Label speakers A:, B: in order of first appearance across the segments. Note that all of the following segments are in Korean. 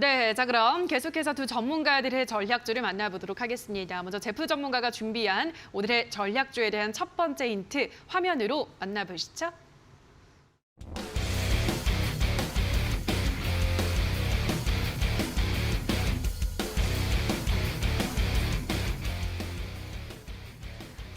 A: 네, 자 그럼 계속해서 두 전문가들의 전략주를 만나보도록 하겠습니다. 먼저 제프 전문가가 준비한 오늘의 전략주에 대한 첫 번째 힌트 화면으로 만나보시죠.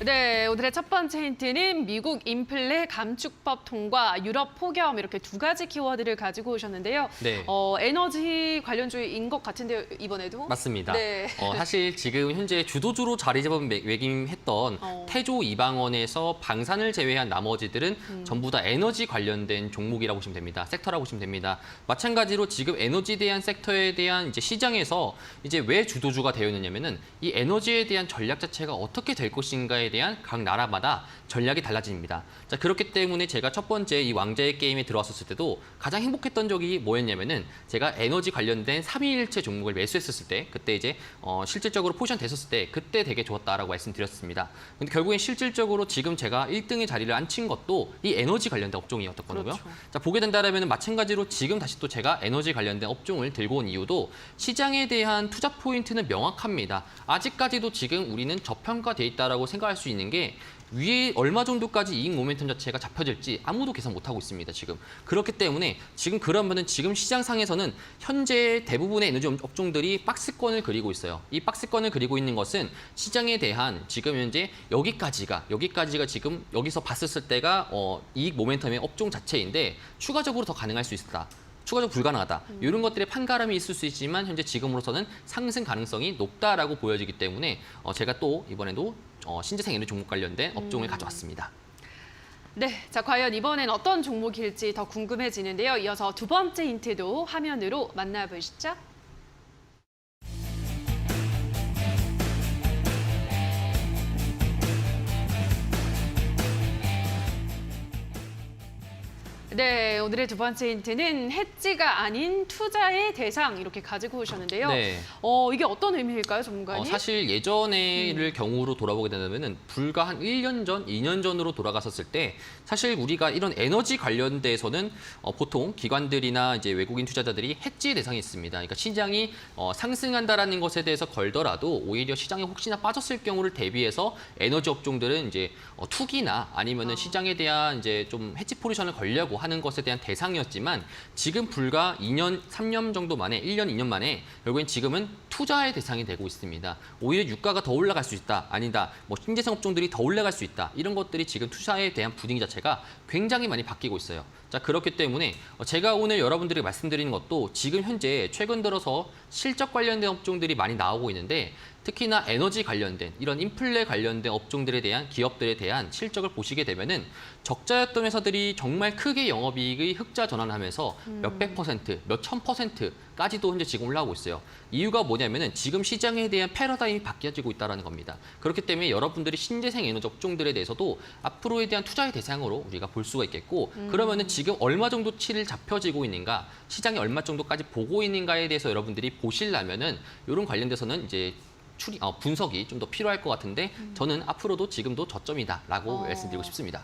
A: 네, 오늘의 첫 번째 힌트는 미국 인플레 감축법 통과, 유럽 폭염 이렇게 두 가지 키워드를 가지고 오셨는데요.
B: 네.
A: 어, 에너지 관련주인 것 같은데요, 이번에도?
B: 맞습니다.
A: 네.
B: 어, 사실 지금 현재 주도주로 자리 잡은 매- 매김했던
A: 어.
B: 태조 이방원에서 방산을 제외한 나머지들은
A: 음.
B: 전부 다 에너지 관련된 종목이라고 보시면 됩니다. 섹터라고 보시면 됩니다. 마찬가지로 지금 에너지에 대한 섹터에 대한 이제 시장에서 이제 왜 주도주가 되어 있느냐면은 이 에너지에 대한 전략 자체가 어떻게 될 것인가에 대한 각 나라마다 전략이 달라집니다. 자, 그렇기 때문에 제가 첫 번째 이 왕자의 게임에 들어왔었을 때도 가장 행복했던 적이 뭐였냐면은 제가 에너지 관련된 삼위일체 종목을 매수했었을 때 그때 이제 어, 실질적으로 포지션 됐었을 때 그때 되게 좋았다라고 말씀드렸습니다. 근데 결국엔 실질적으로 지금 제가 1등의 자리를 앉힌 것도 이 에너지 관련된 업종이었거든요.
A: 그렇죠.
B: 자, 보게 된다면 마찬가지로 지금 다시 또 제가 에너지 관련된 업종을 들고 온 이유도 시장에 대한 투자 포인트는 명확합니다. 아직까지도 지금 우리는 저평가돼 있다라고 생각할 수 있는 게 위에 얼마 정도까지 이익 모멘텀 자체가 잡혀질지 아무도 계산 못하고 있습니다, 지금. 그렇기 때문에 지금 그러면은 지금 시장상에서는 현재 대부분의 에너지 업종들이 박스권을 그리고 있어요. 이 박스권을 그리고 있는 것은 시장에 대한 지금 현재 여기까지가, 여기까지가 지금 여기서 봤었을 때가 어, 이익 모멘텀의 업종 자체인데 추가적으로 더 가능할 수 있다. 추가적으로 불가능하다. 이런 것들의 판가름이 있을 수 있지만 현재 지금으로서는 상승 가능성이 높다라고 보여지기 때문에 어, 제가 또 이번에도 어, 신재생 에너지 종목 관련된 업종을 가져왔습니다.
A: 네, 자 과연 이번엔 어떤 종목일지 더 궁금해지는데요. 이어서 두 번째 힌트도 화면으로 만나보시죠. 네, 오늘의 두 번째 힌트는 해지가 아닌 투자의 대상 이렇게 가지고 오셨는데요.
B: 네.
A: 어, 이게 어떤 의미일까요, 전문가님?
B: 어, 사실 예전에를 경우로 돌아보게 된다면은 불과 한 1년 전, 2년 전으로 돌아갔었을 때 사실 우리가 이런 에너지 관련돼서는 어, 보통 기관들이나 이제 외국인 투자자들이 해지 대상이 있습니다. 그러니까 시장이 어, 상승한다라는 것에 대해서 걸더라도 오히려 시장에 혹시나 빠졌을 경우를 대비해서 에너지 업종들은 이제 어, 투기나 아니면은
A: 어.
B: 시장에 대한 이제 좀 해지 포지션을 걸려고 하는 것에 대한 대상이었지만 지금 불과 2년, 3년 정도 만에 1년, 2년 만에 결국엔 지금은 투자의 대상이 되고 있습니다. 오히려 유가가 더 올라갈 수 있다, 아니다, 뭐 신재생 업종들이 더 올라갈 수 있다 이런 것들이 지금 투자에 대한 분위기 자체가 굉장히 많이 바뀌고 있어요. 자 그렇기 때문에 어, 제가 오늘 여러분들에게 말씀드리는 것도 지금 현재 최근 들어서 실적 관련된 업종들이 많이 나오고 있는데 특히나 에너지 관련된 이런 인플레 관련된 업종들에 대한 기업들에 대한 실적을 보시게 되면은 적자였던 회사들이 정말 크게 영업이익의 흑자 전환하면서 몇백 퍼센트, 몇천 퍼센트까지도 현재 지금 올라오고 있어요. 이유가 뭐냐면은 지금 시장에 대한 패러다임이 바뀌어지고 있다는 겁니다. 그렇기 때문에 여러분들이 신재생 에너지 업종들에 대해서도 앞으로에 대한 투자의 대상으로 우리가 볼 수가 있겠고 그러면은 지금 얼마 정도 치를 잡혀지고 있는가, 시장이 얼마 정도까지 보고 있는가에 대해서 여러분들이 보시려면은 이런 관련돼서는 이제 추리, 어, 분석이 좀 더 필요할 것 같은데 저는 앞으로도 지금도 저점이다라고
A: 어.
B: 말씀드리고 싶습니다.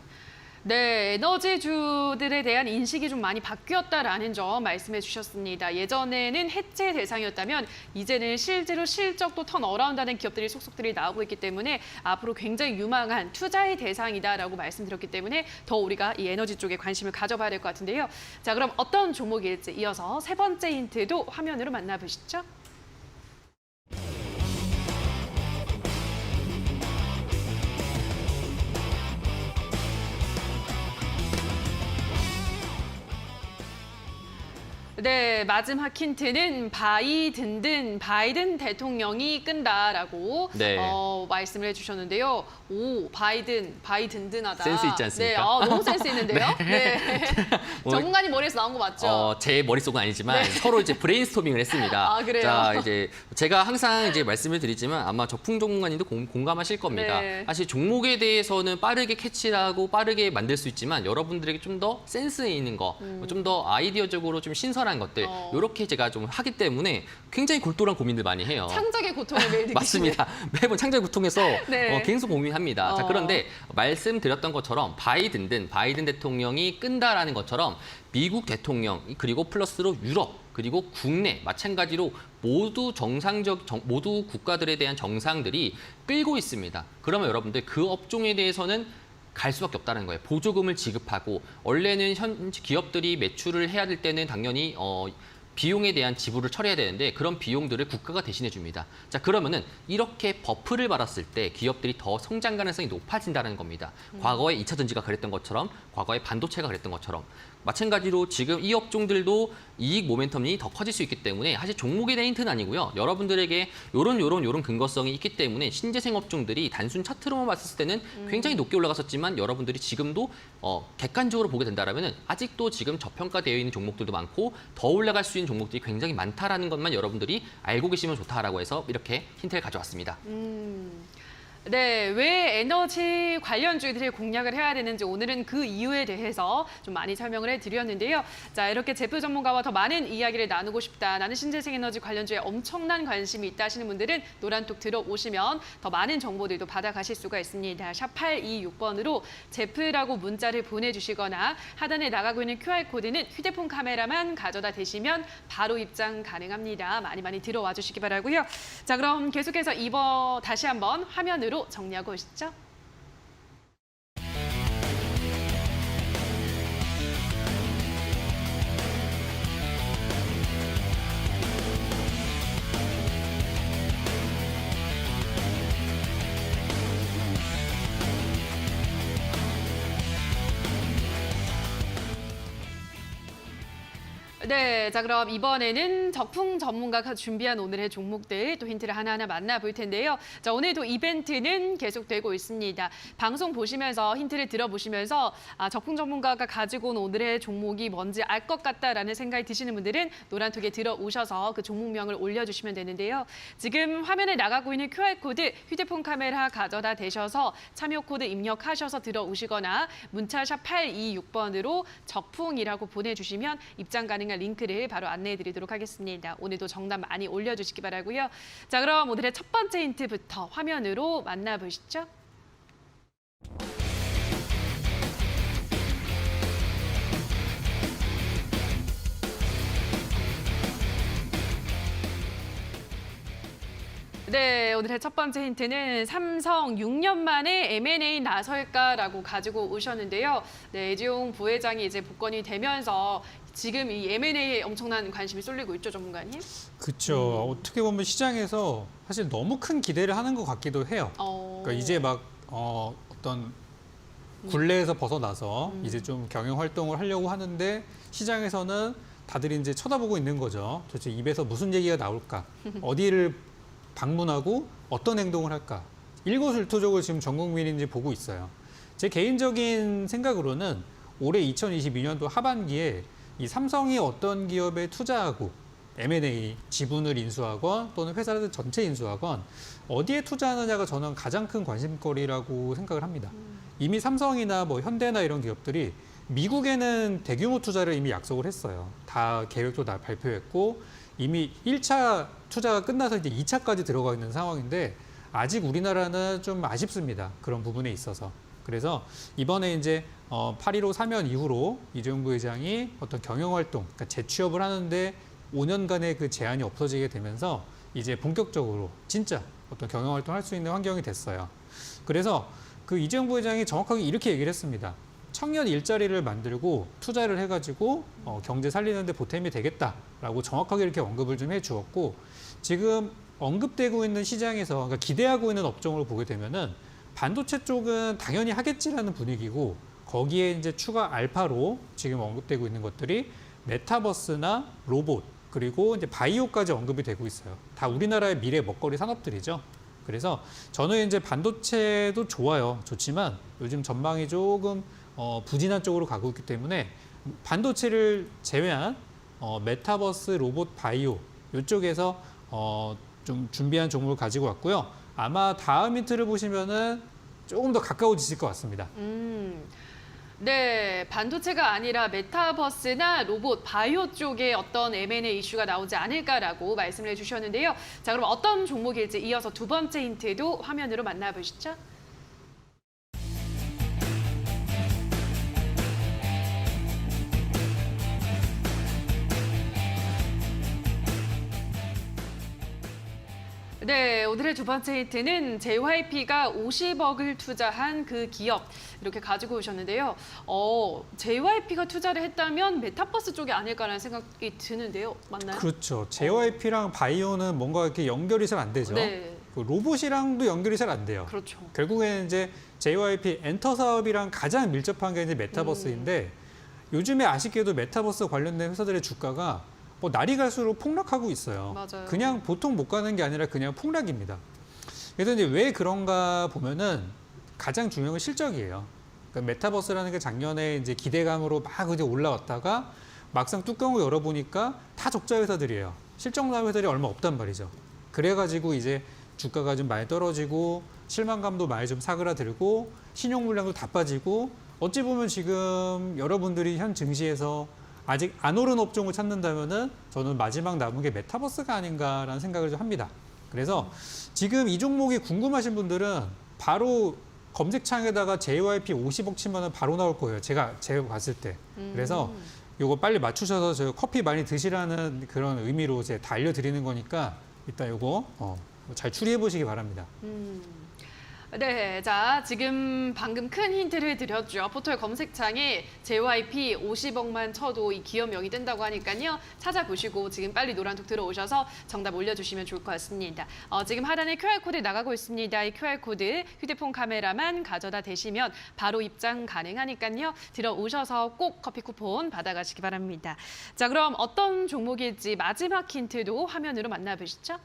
A: 네, 에너지주들에 대한 인식이 좀 많이 바뀌었다라는 점 말씀해 주셨습니다. 예전에는 해체 대상이었다면 이제는 실제로 실적도 턴 어라운드하는 기업들이 속속들이 나오고 있기 때문에 앞으로 굉장히 유망한 투자의 대상이다라고 말씀드렸기 때문에 더 우리가 이 에너지 쪽에 관심을 가져봐야 될 것 같은데요. 자, 그럼 어떤 종목일지 이어서 세 번째 힌트도 화면으로 만나보시죠. 네, 마지막 힌트는 바이든든 바이든 대통령이 끈다라고
B: 네.
A: 어, 말씀을 해주셨는데요. 오, 바이든, 바이든든하다.
B: 센스 있지 않습니까?
A: 네, 아, 너무 센스 있는데요. 네.
B: 뭐,
A: 전문가님 머리에서 나온 거 맞죠?
B: 어, 제 머릿속은 아니지만 서로 이제 브레인스토밍을 했습니다.
A: 아, 그래요?
B: 자, 이제 제가 항상 이제 말씀을 드리지만 아마 저풍 전문가님도 공, 공감하실 겁니다.
A: 네.
B: 사실 종목에 대해서는 빠르게 캐치하고 빠르게 만들 수 있지만 여러분들에게 좀 더 센스 있는 거,
A: 음.
B: 좀더 아이디어적으로 좀 신선한 투자라는 것들
A: 어.
B: 이렇게 제가 좀 하기 때문에 굉장히 골똘한 고민들 많이 해요.
A: 창작의 고통을 매일
B: 맞습니다. 매번 창작 구통해서
A: 네.
B: 어, 계속 고민합니다. 자,
A: 어.
B: 그런데 말씀드렸던 것처럼 바이든든 바이든 대통령이 끈다라는 것처럼 미국 대통령 그리고 플러스로 유럽 그리고 국내 마찬가지로 모두 정상적 정- 모두 국가들에 대한 정상들이 끌고 있습니다. 그러면 여러분들 그 업종에 대해서는 갈 수밖에 없다는 거예요. 보조금을 지급하고 원래는 현 기업들이 매출을 해야 될 때는 당연히 어, 비용에 대한 지불을 처리해야 되는데 그런 비용들을 국가가 대신해 줍니다. 자 그러면은 이렇게 버프를 받았을 때 기업들이 더 성장 가능성이 높아진다는 겁니다. 과거에 2차 전지가 그랬던 것처럼 과거에 반도체가 그랬던 것처럼 마찬가지로 지금 이 업종들도 이익 모멘텀이 더 커질 수 있기 때문에 사실 종목에 대한 힌트는 아니고요. 여러분들에게 요런 요런 요런 근거성이 있기 때문에 신재생 업종들이 단순 차트로만 봤을 때는 굉장히 높게 올라갔었지만 여러분들이 지금도 어, 객관적으로 보게 된다라면은 아직도 지금 저평가되어 있는 종목들도 많고 더 올라갈 수 있는 종목들이 굉장히 많다라는 것만 여러분들이 알고 계시면 좋다라고 해서 이렇게 힌트를 가져왔습니다.
A: 음. 네, 왜 에너지 관련주들이 공략을 해야 되는지 오늘은 그 이유에 대해서 좀 많이 설명을 해드렸는데요. 자, 이렇게 제프 전문가와 더 많은 이야기를 나누고 싶다. 나는 신재생 에너지 관련주에 엄청난 관심이 있다 하시는 분들은 노란톡 들어오시면 더 많은 정보들도 받아가실 수가 있습니다. 샵 826번으로 제프라고 문자를 보내주시거나 하단에 나가고 있는 QR코드는 휴대폰 카메라만 가져다 대시면 바로 입장 가능합니다. 많이 많이 들어와 주시기 바라고요. 자, 그럼 계속해서 이번 다시 한번 화면으로 정리하고 오시죠. 네, 자 그럼 이번에는 적풍 전문가가 준비한 오늘의 종목들 또 힌트를 하나하나 만나볼 텐데요. 자 오늘도 이벤트는 계속되고 있습니다. 방송 보시면서 힌트를 들어보시면서 아, 적풍 전문가가 가지고 온 오늘의 종목이 뭔지 알 것 같다라는 생각이 드시는 분들은 노란톡에 들어오셔서 그 종목명을 올려주시면 되는데요. 지금 화면에 나가고 있는 QR코드 휴대폰 카메라 가져다 대셔서 참여 코드 입력하셔서 들어오시거나 문자 샵 826번으로 적풍이라고 보내주시면 입장 가능한 링크를 바로 안내해 드리도록 하겠습니다. 오늘도 정답 많이 올려주시기 바라고요. 자 그럼 오늘의 첫 번째 힌트부터 화면으로 만나보시죠. 네, 오늘의 첫 번째 힌트는 삼성 6년 만에 M&A 나설까라고 가지고 오셨는데요. 네, 애지용 부회장이 이제 복권이 되면서 지금 이 M&A에 엄청난 관심이 쏠리고 있죠, 전문가님?
C: 그렇죠. 어떻게 보면 시장에서 사실 너무 큰 기대를 하는 것 같기도 해요.
A: 어...
C: 그러니까 이제 막 어, 어떤 굴레에서 벗어나서
A: 음.
C: 이제 좀 경영 활동을 하려고 하는데 시장에서는 다들 이제 쳐다보고 있는 거죠. 도대체 입에서 무슨 얘기가 나올까? 어디를 방문하고 어떤 행동을 할까? 일거수일투족을 지금 전 국민이 이제 보고 있어요. 제 개인적인 생각으로는 올해 2022년도 하반기에 이 삼성이 어떤 기업에 투자하고 M&A 지분을 인수하건 또는 회사를 전체 인수하건 어디에 투자하느냐가 저는 가장 큰 관심거리라고 생각을 합니다. 이미 삼성이나 뭐 현대나 이런 기업들이 미국에는 대규모 투자를 이미 약속을 했어요. 다 계획도 다 발표했고 이미 1차 투자가 끝나서 이제 2차까지 들어가 있는 상황인데 아직 우리나라는 좀 아쉽습니다. 그런 부분에 있어서. 그래서 이번에 이제 어, 8.15 사면 이후로 이재용 부회장이 어떤 경영 활동, 그러니까 재취업을 하는데 5년간의 그 제한이 없어지게 되면서 이제 본격적으로 진짜 어떤 경영 활동을 할수 있는 환경이 됐어요. 그래서 그 이재용 부회장이 정확하게 이렇게 얘기를 했습니다. 청년 일자리를 만들고 투자를 해가지고 어, 경제 살리는데 보탬이 되겠다라고 정확하게 이렇게 언급을 좀 해주었고 지금 언급되고 있는 시장에서 그러니까 기대하고 있는 업종으로 보게 되면은 반도체 쪽은 당연히 하겠지라는 분위기고 거기에 이제 추가 알파로 지금 언급되고 있는 것들이 메타버스나 로봇 그리고 이제 바이오까지 언급이 되고 있어요. 다 우리나라의 미래 먹거리 산업들이죠. 그래서 저는 이제 반도체도 좋아요. 좋지만 요즘 전망이 조금 어, 부진한 쪽으로 가고 있기 때문에 반도체를 제외한 어, 메타버스, 로봇, 바이오 이쪽에서 어, 좀 준비한 종목을 가지고 왔고요. 아마 다음 힌트를 보시면은 조금 더 가까워지실 것 같습니다.
A: 음. 네, 반도체가 아니라 메타버스나 로봇, 바이오 쪽에 어떤 M&A 이슈가 나오지 않을까라고 말씀을 해주셨는데요. 자, 그럼 어떤 종목일지 이어서 두 번째 힌트도 화면으로 만나보시죠. 네, 오늘의 두 번째 힌트는 JYP가 50억을 투자한 그 기업 이렇게 가지고 오셨는데요. 어, JYP가 투자를 했다면 메타버스 쪽이 아닐까라는 생각이 드는데요. 맞나요?
C: 그렇죠. JYP랑 바이오는 뭔가 이렇게 연결이 잘 안 되죠.
A: 네,
C: 그 로봇이랑도 연결이 잘 안 돼요.
A: 그렇죠.
C: 결국에는 이제 JYP 엔터 사업이랑 가장 밀접한 게 이제 메타버스인데 요즘에 아쉽게도 메타버스 관련된 회사들의 주가가 뭐 날이 갈수록 폭락하고 있어요.
A: 맞아요.
C: 그냥 보통 못 가는 게 아니라 그냥 폭락입니다. 그래서 이제 왜 그런가 보면은 가장 중요한 건 실적이에요. 그러니까 메타버스라는 게 작년에 이제 기대감으로 막 이제 올라왔다가 막상 뚜껑을 열어보니까 다 적자 회사들이에요. 실적 나온 회사들이 얼마 없단 말이죠. 그래가지고 이제 주가가 좀 많이 떨어지고 실망감도 많이 좀 사그라들고 신용 물량도 다 빠지고 어찌 보면 지금 여러분들이 현 증시에서 아직 안 오른 업종을 찾는다면은 저는 마지막 남은 게 메타버스가 아닌가라는 생각을 좀 합니다. 그래서 지금 이 종목이 궁금하신 분들은 바로 검색창에다가 JYP 50억 치면은 바로 나올 거예요. 제가 제가 봤을 때. 그래서 요거 빨리 맞추셔서 저 커피 많이 드시라는 그런 의미로 이제 다 알려드리는 거니까 일단 요거 어, 잘 추리해 보시기 바랍니다.
A: 음. 네, 자 지금 방금 큰 힌트를 드렸죠. 포털 검색창에 JYP 50억만 쳐도 이 기업명이 뜬다고 하니까요. 찾아보시고 지금 빨리 노란톡 들어오셔서 정답 올려주시면 좋을 것 같습니다. 어, 지금 하단에 QR코드 나가고 있습니다. 이 QR코드 휴대폰 카메라만 가져다 대시면 바로 입장 가능하니까요. 들어오셔서 꼭 커피 쿠폰 받아가시기 바랍니다. 자 그럼 어떤 종목일지 마지막 힌트도 화면으로 만나보시죠.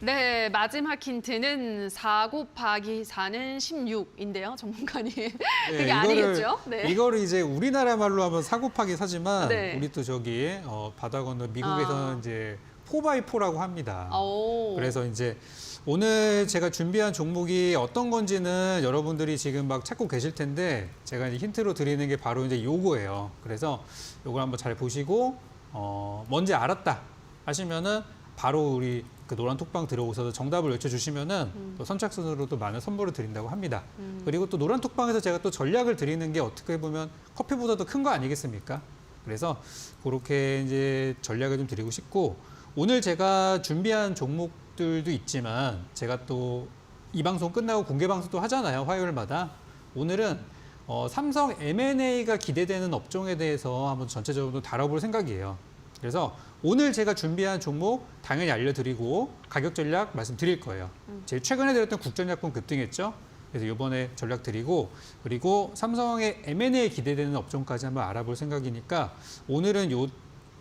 A: 네, 마지막 힌트는 4 곱하기 4는 16인데요, 전문가님. 그게
C: 네,
A: 아니겠죠? 네.
C: 이거를 이제 우리나라 말로 하면 사고파기 사지만
A: 네.
C: 우리 또 저기 어, 바다 건너 미국에서는
A: 아.
C: 이제 포바이포라고 합니다.
A: 오.
C: 그래서 이제 오늘 제가 준비한 종목이 어떤 건지는 여러분들이 지금 막 찾고 계실 텐데 제가 이제 힌트로 드리는 게 바로 이제 요거예요. 그래서 요걸 한번 잘 보시고 어 뭔지 알았다 하시면은 바로 우리 그 노란 톡방 들어오셔서 정답을 외쳐주시면은 또 선착순으로 또 많은 선물을 드린다고 합니다. 그리고 또 노란 톡방에서 제가 또 전략을 드리는 게 어떻게 보면 커피보다도 큰 거 아니겠습니까? 그래서 그렇게 이제 전략을 좀 드리고 싶고 오늘 제가 준비한 종목들도 있지만 제가 또 이 방송 끝나고 공개 방송도 하잖아요 화요일마다 오늘은 어, 삼성 M&A가 기대되는 업종에 대해서 한번 전체적으로 다뤄볼 생각이에요. 그래서 오늘 제가 준비한 종목 당연히 알려드리고 가격 전략 말씀드릴 거예요. 제일 최근에 드렸던 국전약품 급등했죠. 그래서 이번에 전략 드리고 그리고 삼성의 M&A 기대되는 업종까지 한번 알아볼 생각이니까 오늘은 요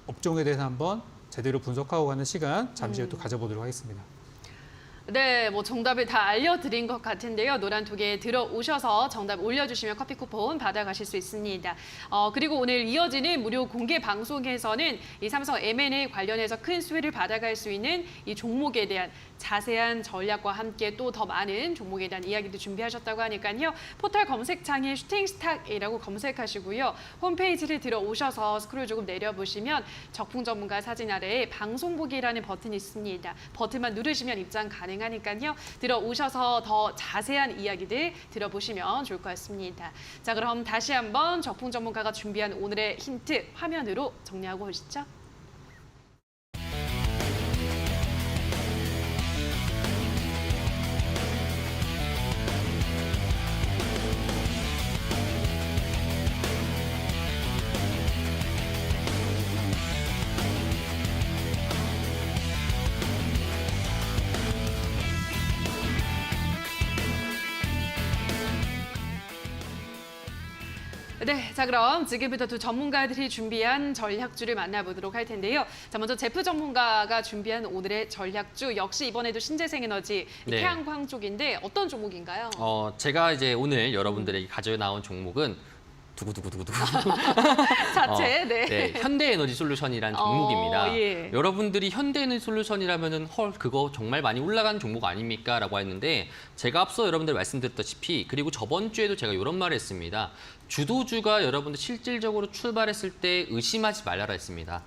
C: 업종에 대해서 한번 제대로 분석하고 가는 시간 잠시 후에 또 가져보도록 하겠습니다.
A: 네, 뭐 정답을 다 알려드린 것 같은데요. 노란톡에 들어오셔서 정답 올려주시면 커피 쿠폰 받아가실 수 있습니다. 어, 그리고 오늘 이어지는 무료 공개 방송에서는 이 삼성 M&A 관련해서 큰 수혜를 받아갈 수 있는 이 종목에 대한 자세한 전략과 함께 또 더 많은 종목에 대한 이야기도 준비하셨다고 하니까요. 포털 검색창에 슈팅스탁이라고 검색하시고요. 홈페이지를 들어오셔서 스크롤 조금 내려보시면 적풍 전문가 사진 아래에 방송 보기라는 버튼이 있습니다. 버튼만 누르시면 입장 가능 하니까요. 들어오셔서 더 자세한 이야기들 들어보시면 좋을 것 같습니다. 자, 그럼 다시 한번 적풍 전문가가 준비한 오늘의 힌트 화면으로 정리하고 오시죠. 그럼 지금부터 두 전문가들이 준비한 전략주를 만나보도록 할 텐데요. 자 먼저 제프 전문가가 준비한 오늘의 전략주 역시 이번에도 신재생에너지 이
B: 네.
A: 태양광 쪽인데 어떤 종목인가요?
B: 어, 제가 이제 오늘 여러분들에게 가져 나온 종목은 두구두구두구두구.
A: 자체
B: 어,
A: 네.
B: 네, 현대에너지 솔루션이라는
A: 어,
B: 종목입니다.
A: 예.
B: 여러분들이 현대에너지 솔루션이라면은 헐 그거 정말 많이 올라가는 종목 아닙니까라고 했는데 제가 앞서 여러분들 말씀드렸다시피 그리고 저번 주에도 제가 이런 말을 했습니다. 주도주가 여러분들 실질적으로 출발했을 때 의심하지 말라라 했습니다.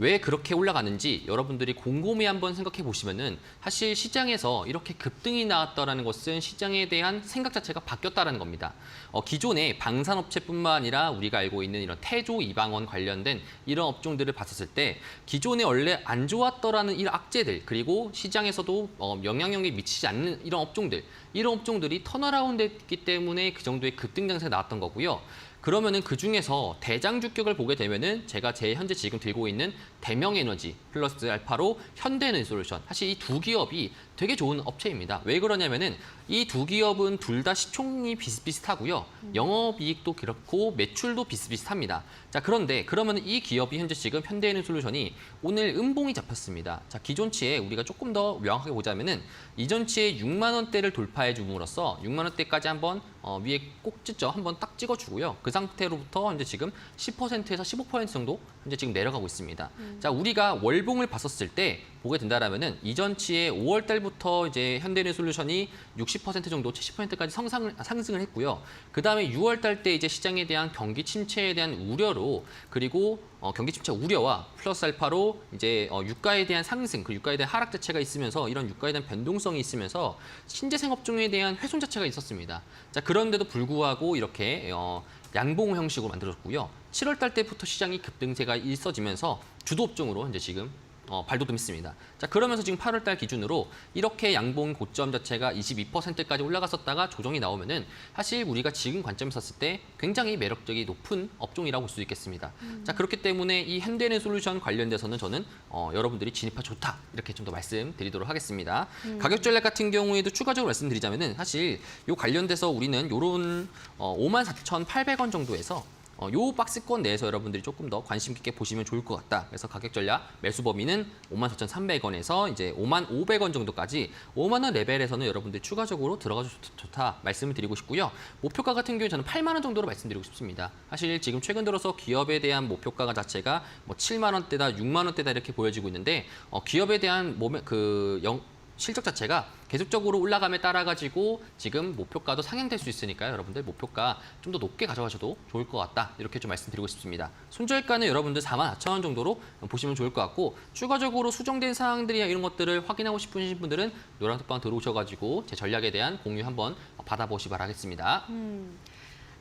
B: 왜 그렇게 올라가는지 여러분들이 곰곰이 한번 생각해 보시면은 사실 시장에서 이렇게 급등이 나왔다라는 것은 시장에 대한 생각 자체가 바뀌었다라는 겁니다. 어, 기존의 방산업체뿐만 아니라 우리가 알고 있는 이런 태조 이방원 관련된 이런 업종들을 봤었을 때 기존에 원래 안 좋았더라는 이런 악재들 그리고 시장에서도 어, 영향력이 미치지 않는 이런 업종들 이런 업종들이 턴어라운드 했기 때문에 그 정도의 급등 장세가 나왔던 거고요. 그러면은 그 중에서 대장 주격을 보게 되면은 제가 제 현재 지금 들고 있는 대명 에너지 플러스 알파로 현대는 솔루션. 사실 이 두 기업이 되게 좋은 업체입니다. 왜 그러냐면은 이 두 기업은 둘 다 시총이 비슷비슷하고요. 영업이익도 그렇고 매출도 비슷비슷합니다. 자 그런데 그러면 이 기업이 현재 지금 현대에는 솔루션이 오늘 음봉이 잡혔습니다. 자 기존치에 우리가 조금 더 명확하게 보자면은 이전치에 6만 원대를 돌파해 줌으로써 6만 원대까지 한번 어, 위에 꼭 찍죠. 한번 딱 찍어주고요. 그 상태로부터 이제 지금 10%에서 15% 정도 현재 지금 내려가고 있습니다. 자 우리가 월봉을 봤었을 때 보게 된다라면은 이전치에 5월 달부터 이제 현대는 솔루션이 60% 정도 70%까지 성상을 상승을 했고요. 그 다음에 6월 달 때 이제 시장에 대한 경기 침체에 대한 우려로 그리고 어, 경기 침체 우려와 플러스 알파로 이제 어, 유가에 대한 상승, 그 유가에 대한 하락 자체가 있으면서 이런 유가에 대한 변동성이 있으면서 신재생 업종에 대한 훼손 자체가 있었습니다. 자 그런데도 불구하고 이렇게 어, 양봉 형식으로 만들어졌고요. 7월 달 때부터 시장이 급등세가 있어지면서 주도 업종으로 이제 지금 어, 발돋움 했습니다. 자, 그러면서 지금 8월 달 기준으로 이렇게 양봉 고점 자체가 22%까지 올라갔었다가 조정이 나오면은 사실 우리가 지금 관점에서 봤을 때 굉장히 매력적이 높은 업종이라고 볼 수 있겠습니다. 자, 그렇기 때문에 이 현대는 솔루션 관련돼서는 저는 어, 여러분들이 진입하 좋다. 이렇게 좀 더 말씀드리도록 하겠습니다. 가격 전략 같은 경우에도 추가적으로 말씀드리자면은 사실 요 관련돼서 우리는 요런 어, 54,800원 정도에서 어, 요 박스권 내에서 여러분들이 조금 더 관심 깊게 보시면 좋을 것 같다. 그래서 가격 전략 매수 범위는 54,300원에서 이제 55,500원 정도까지 5만 원 레벨에서는 여러분들이 추가적으로 들어가서 좋- 좋다 말씀을 드리고 싶고요. 목표가 같은 경우에 저는 8만 원 정도로 말씀드리고 싶습니다. 사실 지금 최근 들어서 기업에 대한 목표가 자체가 뭐 7만 원대다, 6만 원대다 이렇게 보여지고 있는데 어, 기업에 대한 몸의 그 영, 실적 자체가 계속적으로 올라감에 따라 가지고 지금 목표가도 상향될 수 있으니까요. 여러분들 목표가 좀 더 높게 가져가셔도 좋을 것 같다. 이렇게 좀 말씀드리고 싶습니다. 손절가는 여러분들 4만 4천 원 정도로 보시면 좋을 것 같고 추가적으로 수정된 사항들이나 이런 것들을 확인하고 싶으신 분들은 노란톡방 들어오셔가지고 제 전략에 대한 공유 한번 받아보시 바라겠습니다.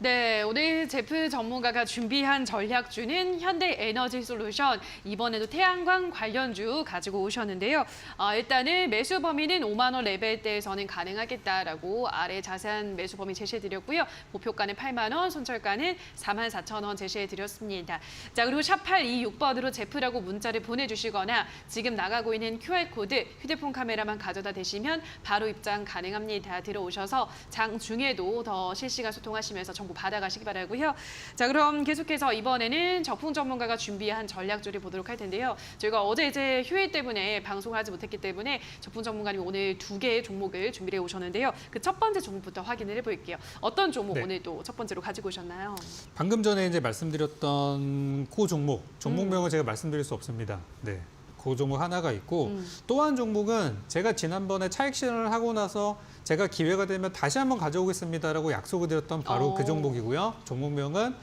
A: 네, 오늘 제프 전문가가 준비한 전략주는 현대에너지 솔루션 이번에도 태양광 관련주 가지고 오셨는데요. 아, 일단은 매수 범위는 5만 원 레벨대에서는 가능하겠다라고 아래 자세한 매수 범위 제시해드렸고요. 목표가는 8만 원, 손절가는 4만 4천 원 제시해드렸습니다. 자 그리고 샵 826번으로 제프라고 문자를 보내주시거나 지금 나가고 있는 QR 코드 휴대폰 카메라만 가져다 대시면 바로 입장 가능합니다. 들어오셔서 장 중에도 더 실시간 소통하시면서 정보 받아가시기 바라고요. 자 그럼 계속해서 이번에는 적풍 전문가가 준비한 전략주를 보도록 할 텐데요. 저희가 어제 이제 휴일 때문에 방송하지 못했기 때문에 적풍 전문가님 오늘 두 개의 종목을 준비해 오셨는데요. 그 첫 번째 종목부터 확인을 해볼게요. 어떤 종목
C: 네.
A: 오늘 또 첫 번째로 가지고 오셨나요?
C: 방금 전에 이제 말씀드렸던 그 종목,
A: 음.
C: 종목명은 제가 말씀드릴 수 없습니다. 네. 그 종목 하나가 있고
A: 음.
C: 또한 종목은 제가 지난번에 차익 실현을 하고 나서 제가 기회가 되면 다시 한번 가져오겠습니다라고 약속을 드렸던 바로
A: 어.
C: 그 종목이고요. 종목명은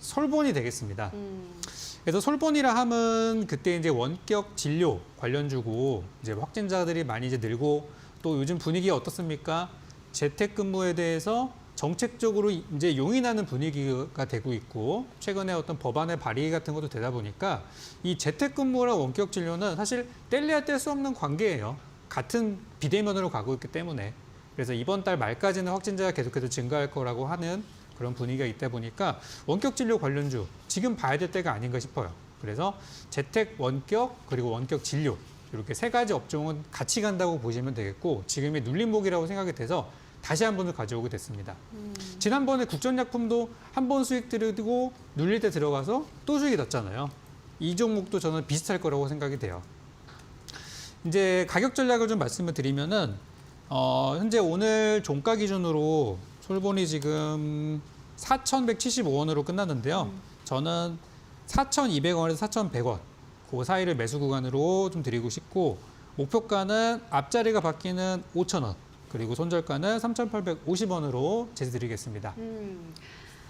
C: 솔본이 되겠습니다.
A: 음.
C: 그래서 솔본이라 함은 그때 이제 원격 진료 관련주고 이제 확진자들이 많이 이제 늘고 또 요즘 분위기 어떻습니까? 재택근무에 대해서 정책적으로 이제 용인하는 분위기가 되고 있고 최근에 어떤 법안의 발의 같은 것도 되다 보니까 이 재택근무랑 원격 진료는 사실 뗄래야 뗄 수 없는 관계예요. 같은 비대면으로 가고 있기 때문에 그래서 이번 달 말까지는 확진자가 계속해서 증가할 거라고 하는 그런 분위기가 있다 보니까 원격 진료 관련주 지금 봐야 될 때가 아닌가 싶어요. 그래서 재택 원격 그리고 원격 진료 이렇게 세 가지 업종은 같이 간다고 보시면 되겠고 지금의 눌림목이라고 생각이 돼서 다시 한 번을 가져오게 됐습니다. 지난번에 국전약품도 한 번 수익 들이고 눌릴 때 들어가서 또 수익이 났잖아요. 이 종목도 저는 비슷할 거라고 생각이 돼요. 이제 가격 전략을 좀 말씀을 드리면은 어, 현재 오늘 종가 기준으로 솔본이 지금 4,175원으로 끝났는데요. 저는 4,200원에서 4,100원 그 사이를 매수 구간으로 좀 드리고 싶고 목표가는 앞자리가 바뀌는 5,000원 그리고 손절가는 3,850원으로 제시드리겠습니다.
A: 음.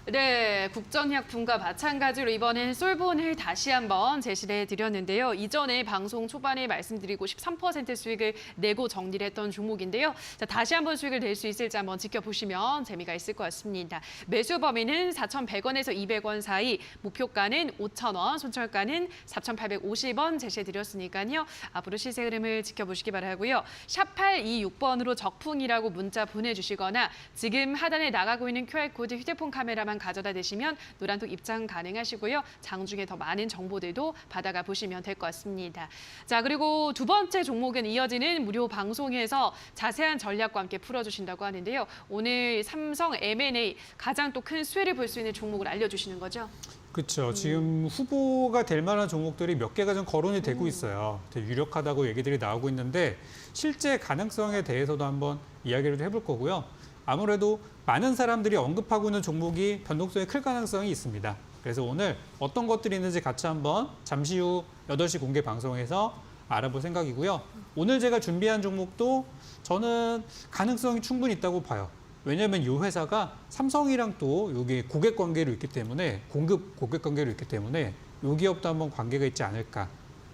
A: 네, 국전약품과 마찬가지로 이번엔 솔본을 다시 한번 제시를 해드렸는데요. 이전에 방송 초반에 말씀드리고 13% 수익을 내고 정리를 했던 종목인데요. 자, 다시 한번 수익을 낼 수 있을지 한번 지켜보시면 재미가 있을 것 같습니다. 매수 범위는 4,100원에서 200원 사이, 목표가는 5,000원, 손절가는 4,850원 제시해드렸으니까요. 앞으로 시세 흐름을 지켜보시기 바라고요. 샵 826번으로 적풍이라고 문자 보내주시거나 지금 하단에 나가고 있는 QR코드 휴대폰 카메라만 가져다 대시면 노란톡 입장 가능하시고요. 장중에 더 많은 정보들도 받아가 보시면 될 것 같습니다. 자 그리고 두 번째 종목은 이어지는 무료 방송에서 자세한 전략과 함께 풀어주신다고 하는데요. 오늘 삼성 M&A 가장 또 큰 수혜를 볼 수 있는 종목을 알려주시는 거죠.
C: 그렇죠. 지금 후보가 될 만한 종목들이 몇 개가 좀 거론이
A: 음.
C: 되고 있어요. 되게 유력하다고 얘기들이 나오고 있는데 실제 가능성에 대해서도 한번 이야기를 좀 해볼 거고요. 아무래도 많은 사람들이 언급하고 있는 종목이 변동성이 클 가능성이 있습니다. 그래서 오늘 어떤 것들이 있는지 같이 한번 잠시 후 8시 공개 방송에서 알아볼 생각이고요. 오늘 제가 준비한 종목도 저는 가능성이 충분히 있다고 봐요. 왜냐하면 이 회사가 삼성이랑 또 여기 고객 관계로 있기 때문에 공급 고객 관계로 있기 때문에 이 기업도 한번 관계가 있지 않을까.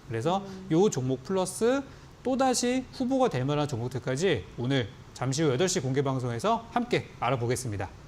C: 그래서 이 종목 플러스 또 다시 후보가 될 만한 종목들까지 오늘 잠시 후 8시 공개 방송에서 함께 알아보겠습니다.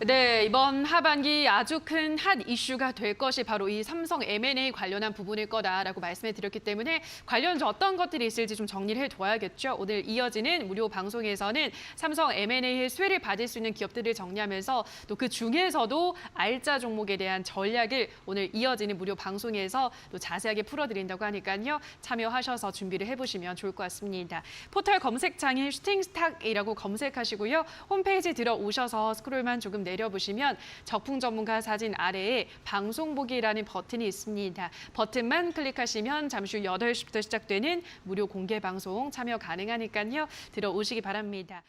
A: 네, 이번 하반기 아주 큰 핫 이슈가 될 것이 바로 이 삼성 M&A 관련한 부분일 거다라고 말씀해 드렸기 때문에 관련주 어떤 것들이 있을지 좀 정리를 해 둬야겠죠. 오늘 이어지는 무료 방송에서는 삼성 M&A의 수혜를 받을 수 있는 기업들을 정리하면서 또 그 중에서도 알짜 종목에 대한 전략을 오늘 이어지는 무료 방송에서 또 자세하게 풀어 드린다고 하니까요. 참여하셔서 준비를 해 보시면 좋을 것 같습니다. 포털 검색창에 슈팅스탁이라고 검색하시고요. 홈페이지 들어오셔서 스크롤만 조금 내려보시면 적풍 전문가 사진 아래에 방송 보기라는 버튼이 있습니다. 버튼만 클릭하시면 잠시 후 8시부터 시작되는 무료 공개 방송 참여 가능하니까요. 들어오시기 바랍니다.